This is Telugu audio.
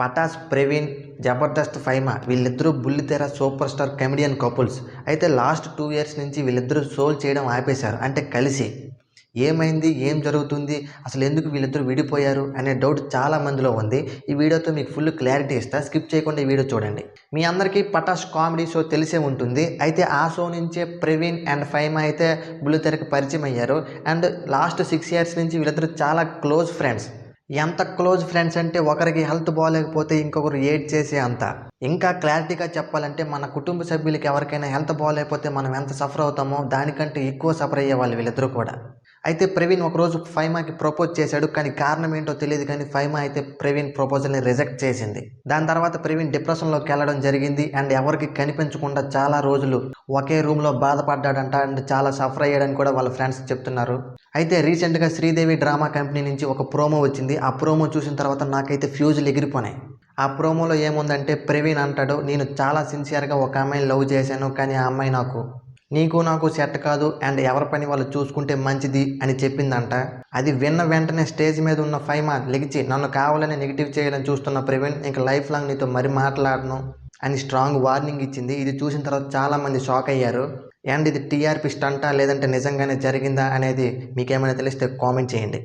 పటాస్ ప్రవీణ్ జబర్దస్త్ ఫైమా వీళ్ళిద్దరూ బుల్లితెర సూపర్ స్టార్ కమెడియన్ కపుల్స్. అయితే లాస్ట్ టూ ఇయర్స్ నుంచి వీళ్ళిద్దరూ సోల్ చేయడం ఆపేశారు. అంటే కలిసి. ఏమైంది? ఏం జరుగుతుంది? అసలు ఎందుకు వీళ్ళిద్దరూ విడిపోయారు? అనే డౌట్ చాలా మందిలో ఉంది. ఈ వీడియోతో మీకు ఫుల్ క్లారిటీ ఇస్తా. స్కిప్ చేయకుండా ఈ వీడియో చూడండి. మీ అందరికీ పటాష్ కామెడీ షో తెలిసే ఉంటుంది. అయితే ఆ షో నుంచే ప్రవీణ్ అండ్ ఫైమా అయితే బుల్లితెరకు పరిచయం అయ్యారు. అండ్ లాస్ట్ సిక్స్ ఇయర్స్ నుంచి వీళ్ళిద్దరూ చాలా క్లోజ్ ఫ్రెండ్స్. ఎంత క్లోజ్ ఫ్రెండ్స్ అంటే ఒకరికి హెల్త్ బాగాలేకపోతే ఇంకొకరు ఏడ్ చేసే అంత. ఇంకా క్లారిటీగా చెప్పాలంటే మన కుటుంబ సభ్యులకి ఎవరికైనా హెల్త్ బాగాలేకపోతే మనం ఎంత సఫర్ అవుతామో దానికంటే ఎక్కువ సఫర్ అయ్యే వాళ్ళు వీళ్ళిద్దరూ కూడా. అయితే ప్రవీణ్ ఒకరోజు ఫైమాకి ప్రపోజ్ చేశాడు కానీ కారణం ఏంటో తెలియదు కానీ ఫైమా అయితే ప్రవీణ్ ప్రపోజల్ని రిజెక్ట్ చేసింది. దాని తర్వాత ప్రవీణ్ డిప్రెషన్లోకి వెళ్ళడం జరిగింది అండ్ ఎవరికి కనిపించకుండా చాలా రోజులు ఒకే రూమ్లో బాధపడ్డాడంట అండ్ చాలా సఫర్ అయ్యాడని కూడా వాళ్ళ ఫ్రెండ్స్ చెప్తున్నారు. అయితే రీసెంట్గా శ్రీదేవి డ్రామా కంపెనీ నుంచి ఒక ప్రోమో వచ్చింది. ఆ ప్రోమో చూసిన తర్వాత నాకైతే ఫ్యూజులు ఎగిరిపోయినాయి. ఆ ప్రోమోలో ఏముందంటే ప్రవీణ్ అంటాడు నేను చాలా సిన్సియర్గా ఒక అమ్మాయిని లవ్ చేశాను కానీ ఆ అమ్మాయి నాకు నీకు నాకు సెట్ కాదు అండ్ ఎవరి పని వాళ్ళు చూసుకుంటే మంచిది అని చెప్పిందంట. అది విన్న వెంటనే స్టేజ్ మీద ఉన్న ఫైమా లెగిచి నన్ను కావాలని నెగిటివ్ చేయాలని చూస్తున్న ప్రవీణ్ ఇంకా లైఫ్ లాంగ్ నీతో మరి మాట్లాడను అని స్ట్రాంగ్ వార్నింగ్ ఇచ్చింది. ఇది చూసిన తర్వాత చాలామంది షాక్ అయ్యారు. అండ్ ఇది టీఆర్పీ స్టంటా లేదంటే నిజంగానే జరిగిందా? అనేది మీకేమైనా తెలిస్తే కామెంట్ చేయండి.